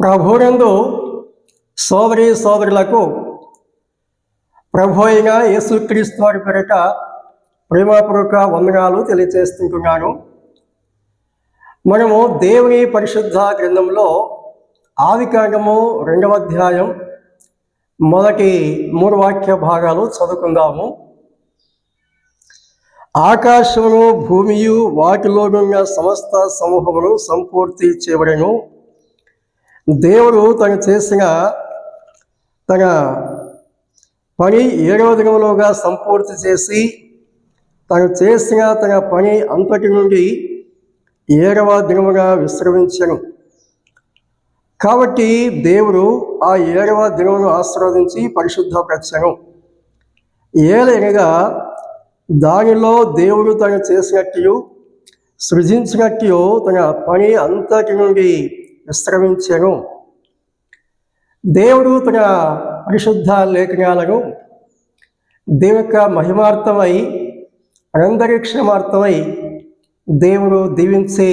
ప్రభునందు సోదరి సోదరులకు ప్రభు అయిన యేసుక్రీస్తు వారి పేరిట ప్రేమపూర్వక వందనాలు తెలియజేస్తుంటున్నాను. మనము దేవుని పరిశుద్ధ గ్రంథంలో ఆదికాండము రెండవ అధ్యాయం మొదటి మూడు వాక్య భాగాలు చదువుకుందాము. ఆకాశమును భూమియు వాటిలోనున్న సమస్త సమూహమును సంపూర్తి చేయబడను. దేవుడు తను చేసిన తన పని ఏడవ దినములోగా సంపూర్తి చేసి తను చేసిన తన పని అంతటి నుండి ఏడవ దినముగా విశ్రమించను. కాబట్టి దేవుడు ఆ ఏడవ దినమును ఆశీర్వదించి పరిశుద్ధపరచను. ఏలనగా దానిలో దేవుడు తను చేసినట్టు సృజించినట్టు తన పని అంతటి నుండి విశ్రమించెను దేవుడు తన పరిశుద్ధ లేఖనాలను దేవుని యొక్క మహిమార్థమై అనంతరిక్షమార్థమై దేవుడు దీవించి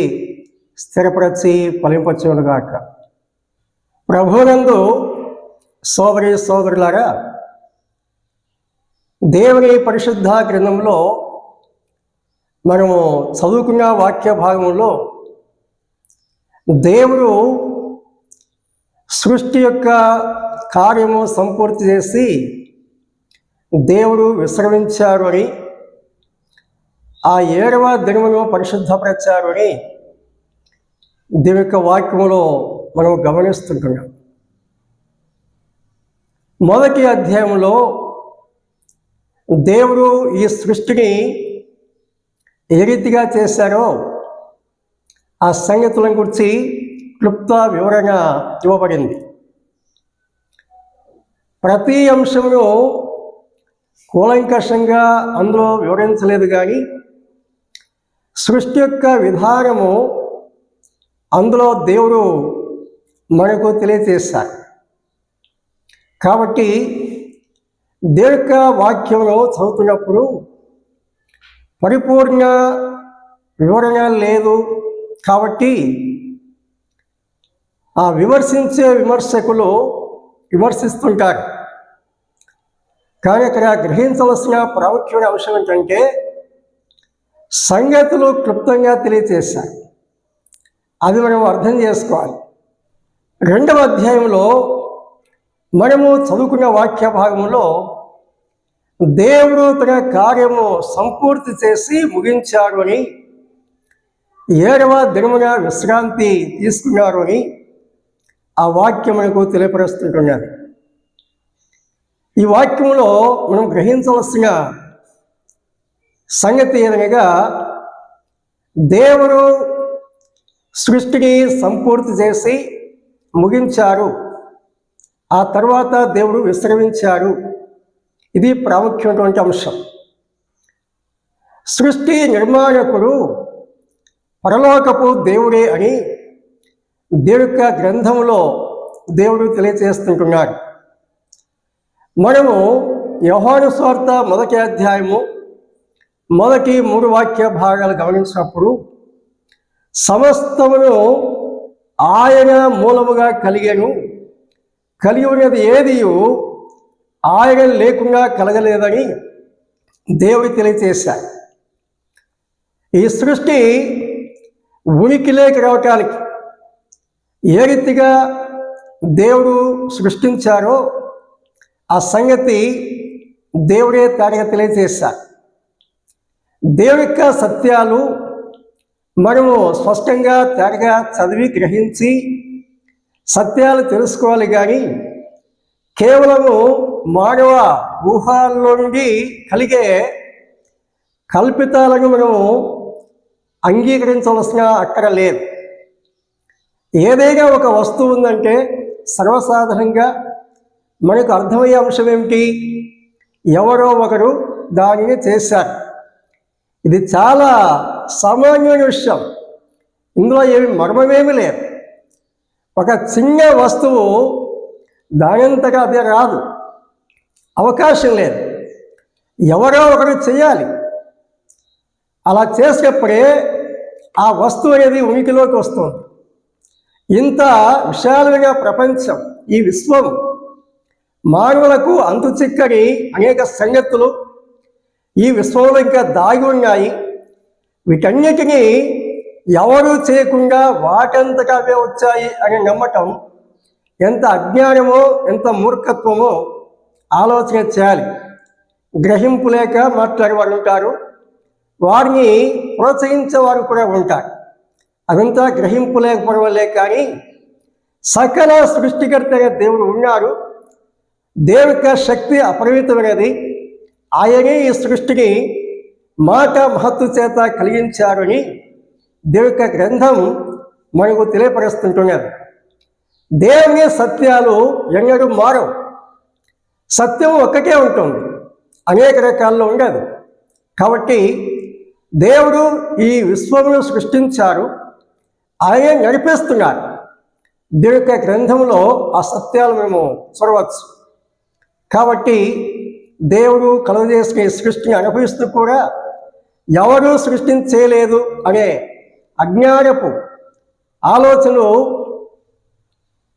స్థిరపరచి ఫలింపచ్చునుగాక ప్రభునందు సోదరి సోదరులారా దేవుని పరిశుద్ధ గ్రంథంలో మనము చదువుకున్న వాక్య భాగంలో దేవుడు సృష్టి యొక్క కార్యము సంపూర్తి చేసి దేవుడు విశ్రమించారు అని ఆ ఏడవ దినమును పరిశుద్ధపరిచారు అని దేవి యొక్క వాక్యములో మనం గమనిస్తుంటున్నాం. మొదటి అధ్యాయంలో దేవుడు ఈ సృష్టిని ఏ రీతిగా చేశారో ఆ సంగతులను గురించి క్లుప్త వివరణ ఇవ్వబడింది. ప్రతి అంశంలో కూలంకషంగా అందులో వివరించలేదు కానీ సృష్టి యొక్క విధానము అందులో దేవుడు మనకు తెలియజేశారు. కాబట్టి దేవుడి యొక్క వాక్యంలో చదువుతున్నప్పుడు పరిపూర్ణ వివరణ లేదు. కాబట్టి ఆ విమర్శించే విమర్శకులు విమర్శిస్తుంటారు. కానీ అక్కడ గ్రహించవలసిన ప్రాముఖ్యమైన అంశం ఏంటంటే సంగతులు క్లుప్తంగా తెలియచేశారు. అది మనం అర్థం చేసుకోవాలి. రెండవ అధ్యాయంలో మనము చదువుకున్న వాక్య భాగంలో దేవుడు తన కార్యము సంపూర్తి చేసి ముగించాడు అని ఏడవ దినమున విశ్రాంతి తీసుకున్నారు అని ఆ వాక్యం మనకు తెలియపరుస్తుంటున్నారు ఈ వాక్యంలో మనం గ్రహించవలసిన సంగతి ఏదనగా దేవుడు సృష్టిని సంపూర్తి చేసి ముగించారు. ఆ తర్వాత దేవుడు విశ్రమించారు. ఇది ప్రాముఖ్యమైనటువంటి అంశం. సృష్టి నిర్మాణకుడు పరలోకపు దేవుడే అని దేవుడి యొక్క గ్రంథంలో దేవుడు తెలియజేస్తుంటున్నాడు మనము యోహాను స్వార్థ మొదటి అధ్యాయము మొదటి మూడు వాక్య భాగాలు గమనించినప్పుడు సమస్తమును ఆయన మూలముగా కలిగాను. కలిగి ఉన్నది ఏది ఆయన లేకుండా కలగలేదని దేవుడు తెలియచేశారు ఈ సృష్టి ఉనికిలోకి రావటానికి ఏ రీతిగా దేవుడు సృష్టించారో ఆ సంగతి దేవుడే తాడిగా తెలియజేశారు. దేవుడి యొక్క సత్యాలు మనము స్పష్టంగా తేటగా చదివి గ్రహించి సత్యాలు తెలుసుకోవాలి కానీ కేవలము మానవ ఊహాల్లో నుండి కలిగే కల్పితాలను మనము అంగీకరించవలసిన అక్కడ లేదు. ఏదైనా ఒక వస్తువు ఉందంటే సర్వసాధారణంగా మనకు అర్థమయ్యే అంశం ఏమిటి? ఎవరో ఒకరు దానిని చేశారు. ఇది చాలా సామాన్యమైన విషయం. ఇందులో ఏమి మర్మమేమి లేదు. ఒక చిన్న వస్తువు దానంతగా అదే రాదు. అవకాశం లేదు. ఎవరో ఒకరు చేయాలి. అలా చేసేటప్పుడే ఆ వస్తువు అనేది ఉనికిలోకి వస్తుంది. ఇంత విశాలమైన ప్రపంచం ఈ విశ్వం మానవులకు అంతు చిక్కని అనేక సంగతులు ఈ విశ్వంలో ఇంకా దాగి ఉన్నాయి. వీటన్నిటినీ ఎవరు చేయకుండా వాటంతటా వచ్చాయి అని నమ్మటం ఎంత అజ్ఞానమో ఎంత మూర్ఖత్వమో ఆలోచన చేయాలి. గ్రహింపు లేక మాట్లాడేవాళ్ళు ఉంటారు. వారిని ప్రోత్సహించే వారు కూడా ఉంటారు. అదంతా గ్రహింపు లేకపోవడం కానీ సకల సృష్టికర్తగా దేవుడు ఉన్నారు. దేవుడి యొక్క శక్తి అపరిమితమైనది. ఆయనే ఈ సృష్టిని మాట మహత్తు చేత కలిగించారని దేవుడి యొక్క గ్రంథం మనకు తెలియపరుస్తుంటున్నారు దేవుని సత్యాలు ఎన్నడూ మారవు. సత్యం ఒక్కటే ఉంటుంది. అనేక రకాల్లో ఉండదు. కాబట్టి దేవుడు ఈ విశ్వమును సృష్టించారు. ఆయన నడిపిస్తున్నారు. దేవుడి యొక్క గ్రంథంలో ఆ సత్యాలు మేము చూడవచ్చు కాబట్టి దేవుడు కలుగజేసిన సృష్టిని అనుభవిస్తూ కూడా ఎవరు సృష్టించలేదు అనే అజ్ఞానపు ఆలోచనలు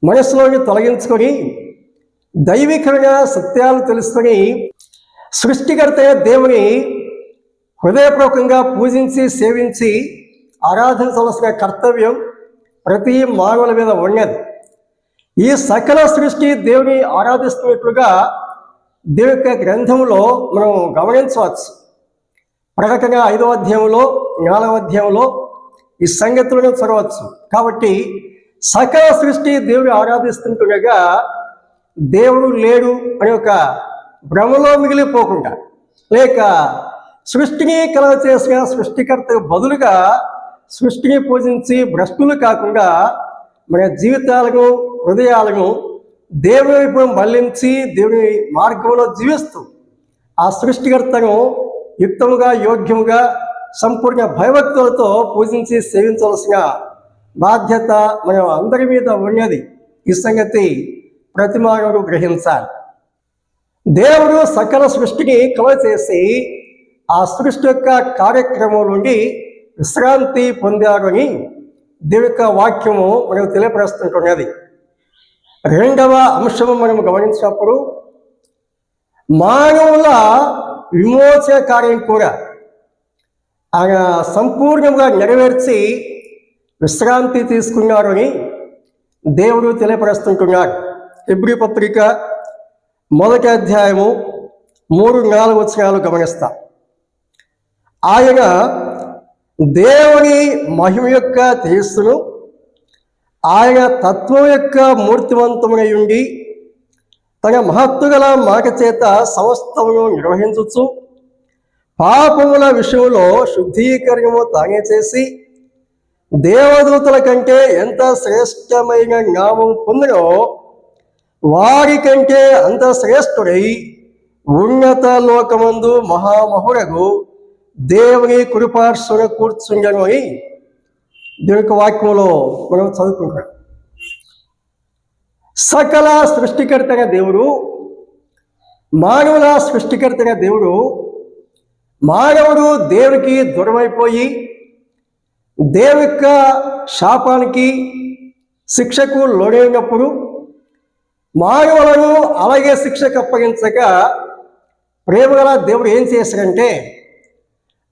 మనసులోని తొలగించుకొని దైవికమైన సత్యాలు తెలుసుకొని సృష్టికర్త దేవుని హృదయపూర్వకంగా పూజించి సేవించి ఆరాధించవలసిన కర్తవ్యం ప్రతి మానవుల మీద ఉన్నది ఈ సకల సృష్టి దేవుని ఆరాధిస్తున్నట్లుగా దేవుని యొక్క గ్రంథంలో మనం గమనించవచ్చు. ప్రకటన ఐదవ అధ్యాయంలో నాలుగవ అధ్యాయంలో ఈ సంగతులను చదవచ్చు. కాబట్టి సకల సృష్టి దేవుని ఆరాధిస్తుంటుండగా దేవుడు లేడు అనే ఒక భ్రమలో మిగిలిపోకుండా లేక సృష్టిని కలవ చేసిన సృష్టికర్తకు బదులుగా సృష్టిని పూజించి భ్రష్టులు కాకుండా మన జీవితాలను హృదయాలను దేవుని వైపు మళ్ళించి దేవుని మార్గంలో జీవిస్తూ ఆ సృష్టికర్తను యుక్తముగా యోగ్యముగా సంపూర్ణ భయభక్తులతో పూజించి సేవించవలసిన బాధ్యత మనం అందరి మీద ఉన్నది. ఈ సంగతి ప్రతిమానవుడు గ్రహించాలి. దేవుడు సకల సృష్టిని కలవ చేసి ఆ సృష్టి యొక్క కార్యక్రమం నుండి విశ్రాంతి పొందారు అని దేవుని యొక్క వాక్యము మనకు తెలియపరుస్తుంటున్నది. రెండవ అంశము మనం గమనించినప్పుడు మానవుల విమోచన కార్యం కూడా ఆయన సంపూర్ణంగా నెరవేర్చి విశ్రాంతి తీసుకున్నారు అని దేవుడు తెలియపరుస్తుంటున్నాడు. ఎబ్రి పత్రిక మొదటి అధ్యాయము మూడు నాలుగు వచ్చినాలు గమనిస్తా. ఆయన దేవుని మహిమ యొక్క తేజస్సును ఆయన తత్వం యొక్క మూర్తివంతమునై ఉండి తన మహత్తుగల మాట చేత సమస్తమును నిర్వహించవచ్చు పాపముల విషయంలో శుద్ధీకరణము తానే చేసి దేవదూతల కంటే ఎంత శ్రేష్టమైన నామం పొందినో వారి కంటే అంత శ్రేష్ఠుడై ఉన్నత లోకమందు మహామహుడగు దేవుని కృపార్శ్వర కూర్చుండను అని దేవుని వాక్యంలో మనం చదువుకుంటాం సకల సృష్టికర్తగా దేవుడు మానవుల సృష్టికర్తగా దేవుడు మానవుడు దేవునికి దూరమైపోయి దేవు యొక్క శాపానికి శిక్షకు లోనైనప్పుడు మానవులను అలాగే శిక్షకు అప్పగించక ప్రేమగల దేవుడు ఏం చేశాడంటే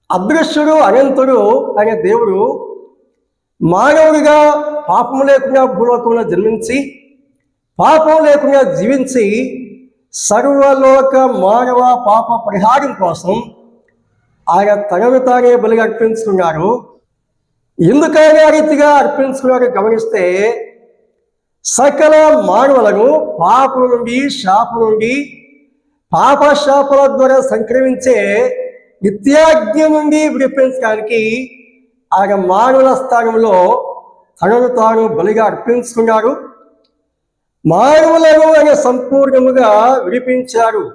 అదృశ్యుడు అనంతుడు అనే దేవుడు మానవుడిగా పాపం లేకుండా భూలోకంలో జన్మించి పాపం లేకుండా జీవించి సర్వలోక మానవ పాప పరిహారం కోసం ఆయన తనను తానే బలిగా అర్పించుకున్నారు ఎందుకైనా రీతిగా అర్పించుకున్నారో గమనిస్తే సకల మానవులను పాపం నుండి శాపం నుండి పాప శాపల ద్వారా సంక్రమించే నిత్యాజ్ఞ నుండి విడిపించడానికి ఆయన మానవుల స్థానంలో తనను తాను బలిగా అర్పించుకున్నారు. మానవులను ఆయన సంపూర్ణముగా విడిపించారు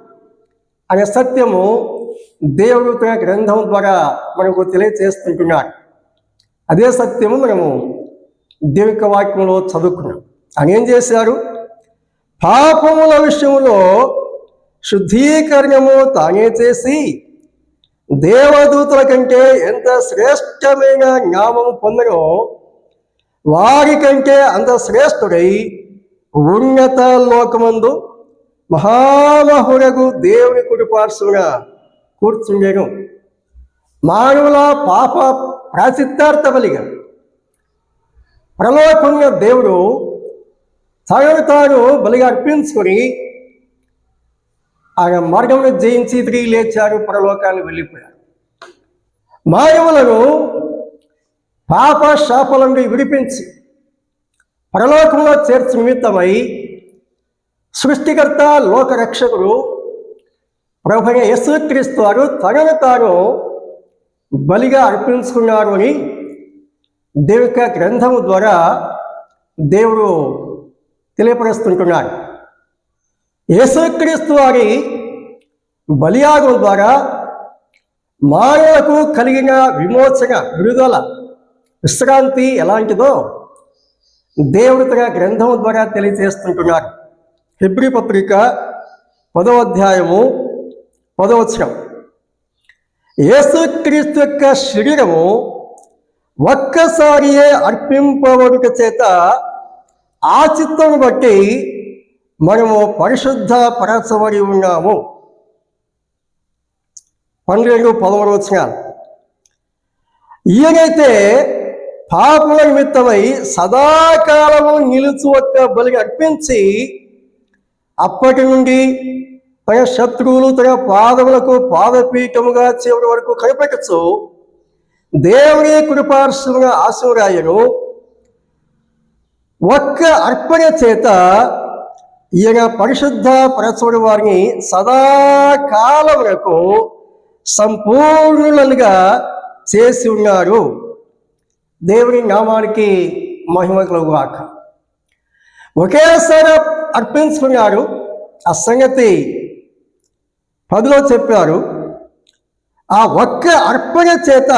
అనే సత్యము దేవుడు తన గ్రంథం ద్వారా మనకు తెలియజేస్తుంటున్నాడు. అదే సత్యము మనము దేవిక వాక్యంలో చదువుకున్నాం. ఆయన ఏం చేశారు? పాపముల విషయంలో శుద్ధీకరణము తానే చేసి దేవదూతల కంటే ఎంత శ్రేష్టమైన జ్ఞానం పొందగో వారి కంటే అంత శ్రేష్ఠుడై ఉన్నత లోకమందు మహామహుడగు దేవుని కుడిపార్శ్వన కూర్చుండేను. మానవుల పాప ప్రాసిద్ధార్థ బలిగా ప్రలోకంలో దేవుడు తనను తాను బలిగా అర్పించుకొని ఆయన మార్గంలో జయించి తిరిగి లేచారు పరలోకాన్ని వెళ్ళిపోయారు. మాయములను పాప శాపల నుండి విడిపించి పరలోకంలో చేర్చి నిమిత్తమై సృష్టికర్త లోకరక్షకుడు ప్రభు యేసుక్రీస్తు వారు తనను తాను బలిగా అర్పించుకున్నారు అని దేవిక గ్రంథము ద్వారా దేవుడు తెలియపరుస్తుంటున్నాడు. యేసుక్రీస్తు వారి బలియాగం ద్వారా మానవులకు కలిగిన విమోచన విడుదల విశ్రాంతి ఎలాంటిదో దేవుడు తన గ్రంథం ద్వారా తెలియజేస్తుంటున్నారు. హిబ్రి పత్రిక పదో అధ్యాయము పదవచనం యేసుక్రీస్తు యొక్క శరీరము ఒక్కసారియే అర్పింపబడుట చేత ఆ చిత్తం బట్టి మనము పరిశుద్ధ పరచబడి ఉన్నాము. పన్నెండు పదమూడు వచ్చినాలు ఈయనైతే పాపల నిమిత్తమై సదాకాలము నిలుచు ఒక్క బలి అర్పించి అప్పటి నుండి తన శత్రువులు తన పాదములకు పాదపీఠముగా చివరి వరకు కనిపెట్టచ్చు దేవుని కృపార్శ్వముగా ఆశురాయను ఒక్క అర్పణ చేత ఈయన పరిశుద్ధ పరచుడి వారిని సదాకాలములకు సంపూర్ణులుగా చేసి ఉన్నారు. దేవుని నామానికి మహిమ కలుగుగాక. ఒకేసారి అర్పించుకున్నారు. ఆ సంగతి పదిలో చెప్పారు. ఆ ఒక్క అర్పణ చేత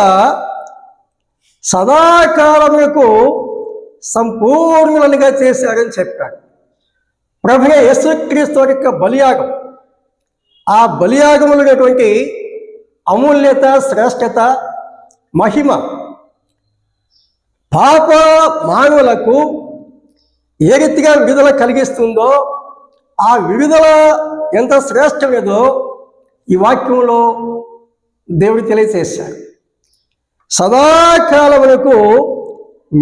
సదాకాలములకు సంపూర్ణులుగా చేశారని చెప్పాడు ప్రభు యేసుక్రీస్తు యొక్క బలియాగం. ఆ బలియాగములు ఉన్నటువంటి అమూల్యత శ్రేష్టత మహిమ పాప మానవులకు ఏ రీతిగా విడుదల కలిగిస్తుందో ఆ విడుదల ఎంత శ్రేష్టమేదో ఈ వాక్యంలో దేవుడు తెలియచేశాడు సదాకాలములకు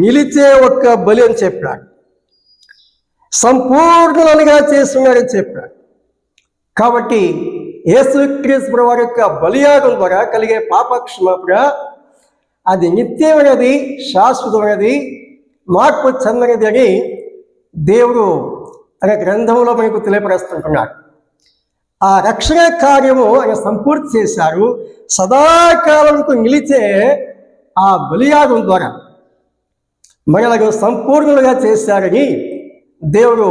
నిలిచే ఒక్క బలి అని చెప్పాడు. సంపూర్ణులుగా చేస్తున్నాడని చెప్పాడు. కాబట్టి యేసుక్రీస్తు వారి యొక్క బలియాగం ద్వారా కలిగే పాపక్షమాపణ అది నిత్యమైనది శాశ్వతమైనది మార్పు చెందనిది అని దేవుడు తన గ్రంథంలో మనకు తెలియపరుస్తుంటున్నాడు. ఆ రక్షణ కార్యము ఆయన సంపూర్తి చేశారు. సదాకాలంకు నిలిచే ఆ బలియాగం ద్వారా మనలకు సంపూర్ణులుగా చేశారని దేవుడు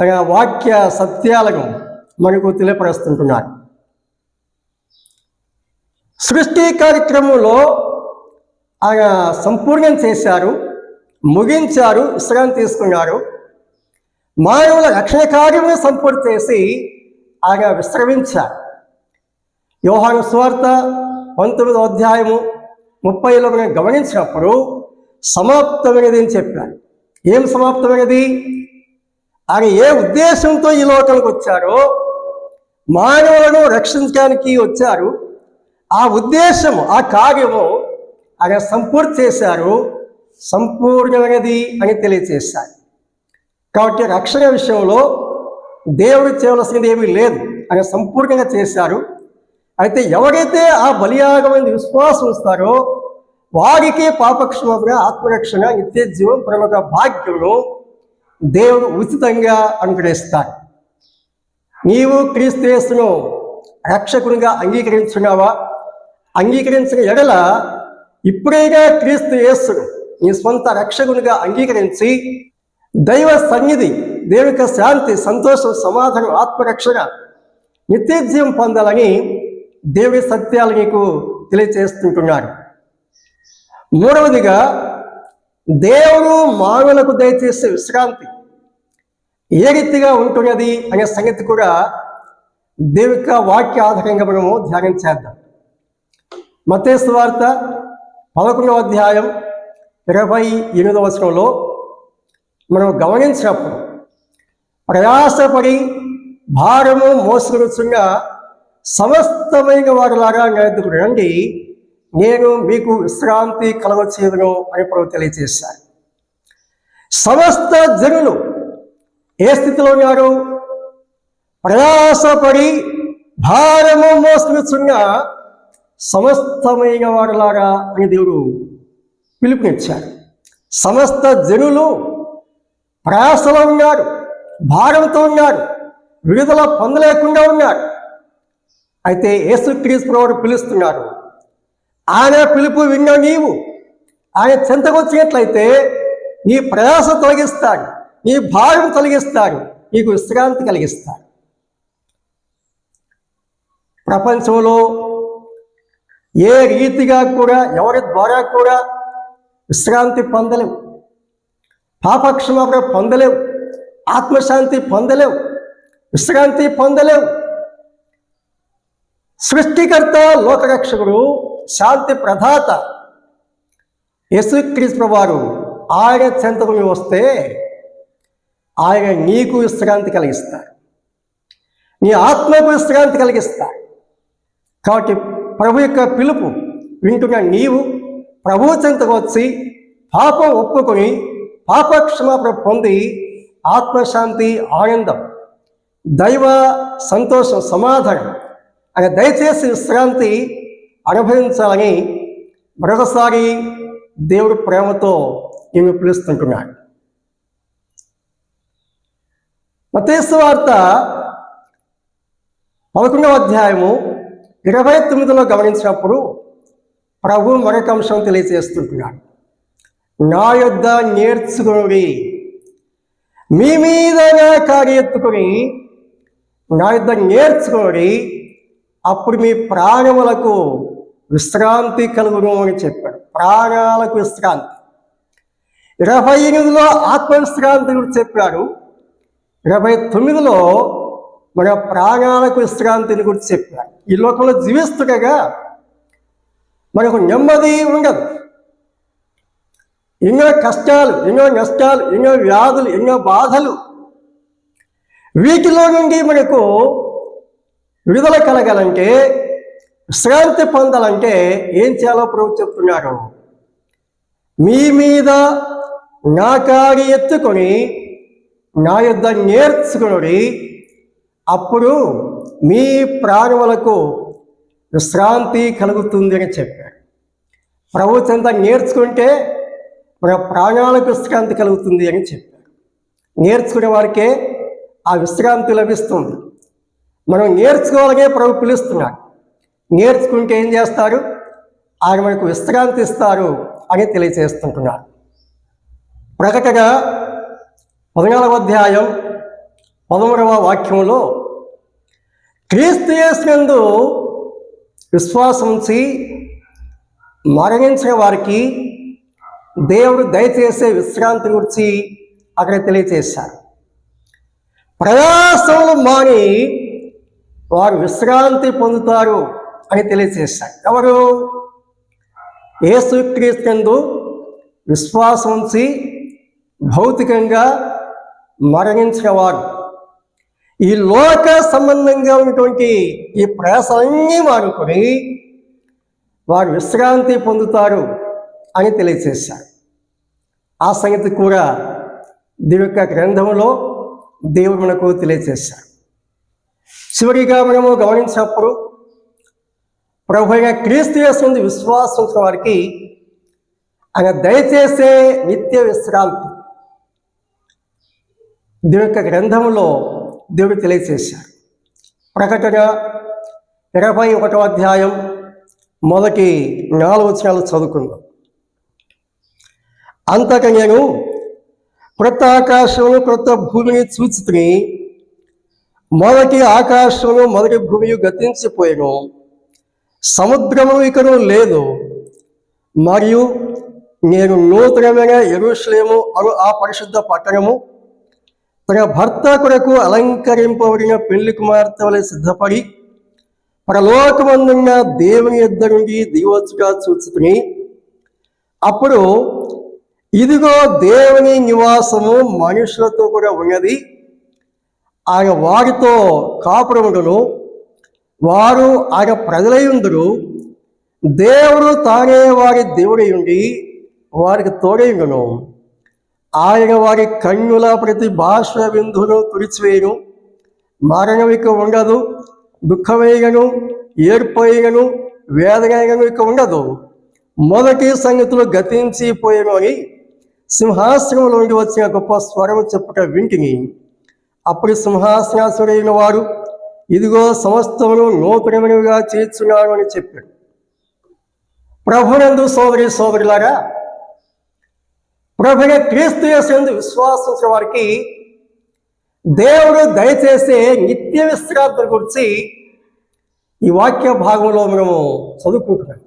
తన వాక్య సత్యాలను మనకు తెలియపరుస్తుంటున్నాడు. సృష్టి కార్యక్రమంలో ఆయన సంపూర్ణం చేశారు ముగించారు విశ్రాంతి తీసుకున్నారు. మానవుల రక్షణ కార్యము సంపూర్తి చేసి ఆయన విశ్రమించారు. యోహాను స్వార్థ పంతొమ్మిదో అధ్యాయము ముప్పైలో మనం గమనించినప్పుడు సమాప్తమైనది అని చెప్పారు. ఏం సమాప్తమైనది? ఆయన ఏ ఉద్దేశంతో ఈ లోకానికి వచ్చారో మానవులను రక్షించడానికి వచ్చారు ఆ ఉద్దేశం ఆ కార్యము ఆయన సంపూర్తి చేశారు సంపూర్ణమైనది అని తెలియచేశారు. కాబట్టి రక్షణ విషయంలో దేవుడు చేయవలసింది ఏమీ లేదు. ఆయన సంపూర్ణంగా చేశారు. అయితే ఎవరైతే ఆ బలియాగమైన విశ్వాసం ఇస్తారో వారికే పాపక్షమాపణ ఆత్మరక్షణ నిత్య జీవం ప్రముఖ భాగ్యమును దేవుడు ఉచితంగా అనుగ్రహిస్తాడు. నీవు క్రీస్తుయేసును రక్షకునిగా అంగీకరించున్నావా? అంగీకరించిన ఎడల ఇప్పుడైనా క్రీస్తు యేసును నీ స్వంత రక్షకునిగా అంగీకరించి దైవ సన్నిధి దేవుని శాంతి సంతోషం సమాధానం ఆత్మరక్షణ నిత్యజీవం పొందాలని దేవుడి సత్యాలు నీకు తెలియజేస్తుంటున్నాడు మూడవదిగా దేవుడు మానవులకు దయచేసే విశ్రాంతి. ఏ రీతిగా ఉంటున్నది అనే సంగతి కూడా దేవిక వాక్య ఆధారంగా మనము ధ్యానం చేద్దాం. మతేశ్వ వార్త పదకొండవ అధ్యాయం ఇరవై ఎనిమిదవ వచనంలో మనం గమనించినప్పుడు ప్రయాసపడి భారము మోసుకొచ్చున్న సమస్తమైన వారిలాగా లాగా రండి నేను మీకు విశ్రాంతి కలగచేయను అని ప్రభు తెలియజేశారు సమస్త జనులు ఏ స్థితిలో ఉన్నారు? ప్రయాసపడి భారము మోసుకొచ్చున్న సమస్తమైన వారిలాగా అని దేవుడు పిలుపునిచ్చారు సమస్త జనులు ప్రయాసలో ఉన్నారు భారంతో ఉన్నారు విడుదల పొందలేకుండా ఉన్నారు. అయితే యేసుక్రీస్తు వారు పిలుస్తున్నారు ఆయన పిలుపు విన్న నీవు. ఆయన చింతకొచ్చినట్లయితే నీ ప్రయాస తొలగిస్తాడు నీ భారం తొలగిస్తాడు నీకు విశ్రాంతి కలిగిస్తాడు. ప్రపంచంలో ఏ రీతిగా కూడా ఎవరి ద్వారా కూడా విశ్రాంతి పొందలేవు. పాపక్షమాపణ పొందలేవు. ఆత్మశాంతి పొందలేవు. విశ్రాంతి పొందలేవు. సృష్టికర్త లోకరక్షకుడు శాంతి ప్రదాత యశ్వక్రీస్తు వారు ఆయన చెంతకుని వస్తే ఆయన నీకు విశ్రాంతి కలిగిస్తారు. నీ ఆత్మకు విశ్రాంతి కలిగిస్తారు. కాబట్టి ప్రభు యొక్క పిలుపు వింటున్న నీవు ప్రభు చెంతకు వచ్చి పాపం ఒప్పుకొని పాపక్షమాపణ పొంది ఆత్మశాంతి ఆనందం దైవ సంతోషం సమాధానం అనే దయచేసి విశ్రాంతి అనుభవించాలని మరొకసారి దేవుడు ప్రేమతో ఈమె పిలుస్తుంటున్నాడు. మతేసు వార్త పదకొండవ అధ్యాయము ఇరవై తొమ్మిదిలో గమనించినప్పుడు ప్రభు మరొక అంశం తెలియజేస్తుంటున్నాడు. నా యొద్ద నేర్చుకుని మీ మీద నా కార్యెత్తుకుని నా యొద్ద నేర్చుకొని అప్పుడు మీ ప్రాణములకు విశ్రాంతి కలుగును అని చెప్పాడు. ప్రాణాలకు విశ్రాంతి. ఇరవై ఎనిమిదిలో ఆత్మవిశ్రాంతి గురించి చెప్పాడు. ఇరవై తొమ్మిదిలో మన ప్రాణాలకు విశ్రాంతిని గురించి చెప్పాడు. ఈ లోకంలో జీవిస్తుండగా మనకు నెమ్మది ఉండదు. ఎన్నో కష్టాలు ఎన్నో నష్టాలు ఎన్నో వ్యాధులు ఎన్నో బాధలు వీటిలో నుండి మనకు విడుదల కలగాలంటే విశ్రాంతి పొందాలంటే ఏం చేయాలో ప్రభు చెప్తున్నారు మీ మీద నా కాడి ఎత్తుకొని నా యొద్ద నేర్చుకుని అప్పుడు మీ ప్రాణములకు విశ్రాంతి కలుగుతుంది అని చెప్పాడు ప్రభుత్వం నేర్చుకుంటే మన ప్రాణాలకు విశ్రాంతి కలుగుతుంది అని చెప్పారు నేర్చుకునే వారికే ఆ విశ్రాంతి లభిస్తుంది. మనం నేర్చుకోవాలనే ప్రభు పిలుస్తున్నాడు. నేర్చుకుంటే ఏం చేస్తారు? ఆయన మనకు విశ్రాంతి ఇస్తారు అని తెలియజేస్తుంటున్నారు ప్రకటన పద్నాలుగవ అధ్యాయం పదమూడవ వాక్యంలో క్రీస్తు యేసునందు విశ్వాసంచి మరణించిన వారికి దేవుడు దయచేసే విశ్రాంతి గురించి అక్కడ తెలియచేశారు. ప్రయాసములు మాని వారు విశ్రాంతి పొందుతారు. అని తెలియజేశాడు. ఎవరు? యేసుక్రీస్తు విశ్వాసం ఉంచి భౌతికంగా మరణించేవారు ఈ లోక సంబంధంగా ఉన్నటువంటి ఈ ప్రయాసాలన్నీ మానుకొని వారు విశ్రాంతి పొందుతారు అని తెలియజేశారు ఆ సంగతి కూడా దీని యొక్క గ్రంథంలో దేవుడు మనకు తెలియజేశారు చివరిగా మనము గమనించినప్పుడు ప్రభుగా క్రీస్తు చేస్తుంది విశ్వాసం ఉంచిన వారికి ఆయన దయచేసే నిత్య విశ్రాంతి దేవుని యొక్క గ్రంథంలో దేవుడు తెలియచేశారు ప్రకటన ఇరవై ఒకటో అధ్యాయం మొదటి నాలుగు వచనాలు చదువుకుందాం. అంతక నేను క్రొత్త ఆకాశమును క్రొత్త భూమిని చూచుతుని మొదటి ఆకాశమును మొదటి భూమి గతించిపోయాను. సముద్రము ఇకను లేదు. మరియు నేను నూతనమైన ఎరుశ్లేము అను ఆ పరిశుద్ధ పట్టణము తన భర్త కొరకు అలంకరింపబడిన పెళ్ళి కుమార్తె వలె సిద్ధపడి పరలోకమందున్న దేవుని ఇద్దరు నుండి దిగవచ్చుగా చూచుకుని అప్పుడు ఇదిగో దేవుని నివాసము మనుషులతో కూడా ఉన్నది. ఆయన వారితో కాపురముడును. వారు ఆయన ప్రజలై దేవుడు తానే వారి దేవుడై ఉండి వారికి తోడైండును ఆయన వారి కన్నుల ప్రతి భాష విందును తుడిచివేయను. మరణం ఇక ఉండదు దుఃఖమేయను ఏర్పోయను వేదనను ఇక ఉండదు. మొదటి సంగతులు గతించిపోయాను అని సింహాసనంలో నుండి వచ్చిన గొప్ప స్వరం చెప్పుట వింటిని. అప్పుడు సింహాసనాసుడైన వారు ఇదిగో సమస్తమును నూతనమైనవిగా చేర్చున్నాను అని చెప్పాడు. ప్రభునందు సోదరి సోదరులారా ప్రభుని క్రీస్తు చేసేందు విశ్వాసించిన వారికి దేవుడు దయచేసే నిత్య విశ్రాంతి గురించి ఈ వాక్య భాగంలో మనము చదువుకుంటున్నాం.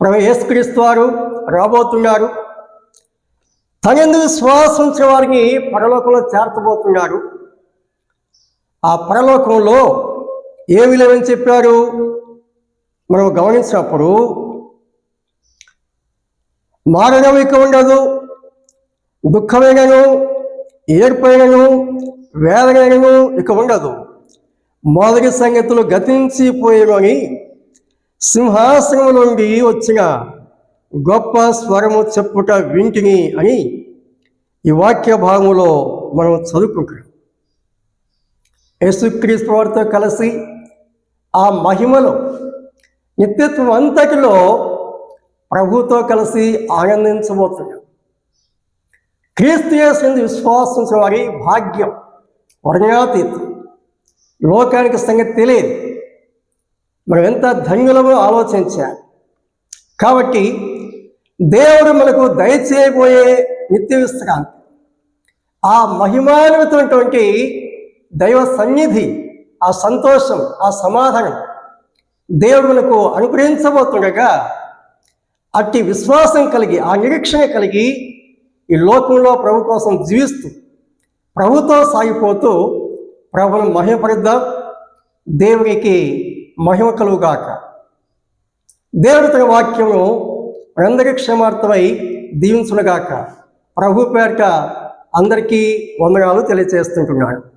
ప్రభు యేసుక్రీస్తు వారు రాబోతున్నారు. తనెందు విశ్వాసించిన వారిని పరలోకంలో చేర్చబోతున్నారు. ఆ పరలోకంలో ఏమి విలువని చెప్పారు? మనం గమనించినప్పుడు మారణం ఇక ఉండదు దుఃఖమైనను ఏర్పైనను వేదనైనను ఇక ఉండదు. మొదటి సంగతులు గతించిపోయేమని సింహాసనం నుండి వచ్చిన గొప్ప స్వరము చెప్పుట వింటిని అని ఈ వాక్య భాగంలో మనం చదువుకుంటాం యేసుక్రీస్తు వారితో కలిసి ఆ మహిమలో నిత్యత్వం అంతటిలో ప్రభుతో కలిసి ఆనందించబోతున్నాం. క్రీస్తు చేసింది విశ్వాసించిన వారి భాగ్యం వర్ణాతీతం. లోకానికి సంగతి తెలియదు. మనం ఎంత ధన్యులమో ఆలోచించాలి. కాబట్టి దేవుడు మనకు దయచేయబోయే నిత్య విశ్రాంతి ఆ మహిమాన్వితమైనటువంటి దైవ సన్నిధి ఆ సంతోషం ఆ సమాధానం దేవుడు మనకు అనుగ్రహించబోతుండగా అట్టి విశ్వాసం కలిగి ఆ నిరీక్షణ కలిగి ఈ లోకంలో ప్రభు కోసం జీవిస్తూ ప్రభుతో సాగిపోతూ ప్రభును మహిమపరిద్దాం. దేవునికి మహిమ కలుగుగాక. దేవుడి తన వాక్యము మనందరి క్షమార్థమై దీవించునుగాక. ప్రభు పేరిట అందరికీ వందనాలు తెలియజేస్తుంటున్నాడు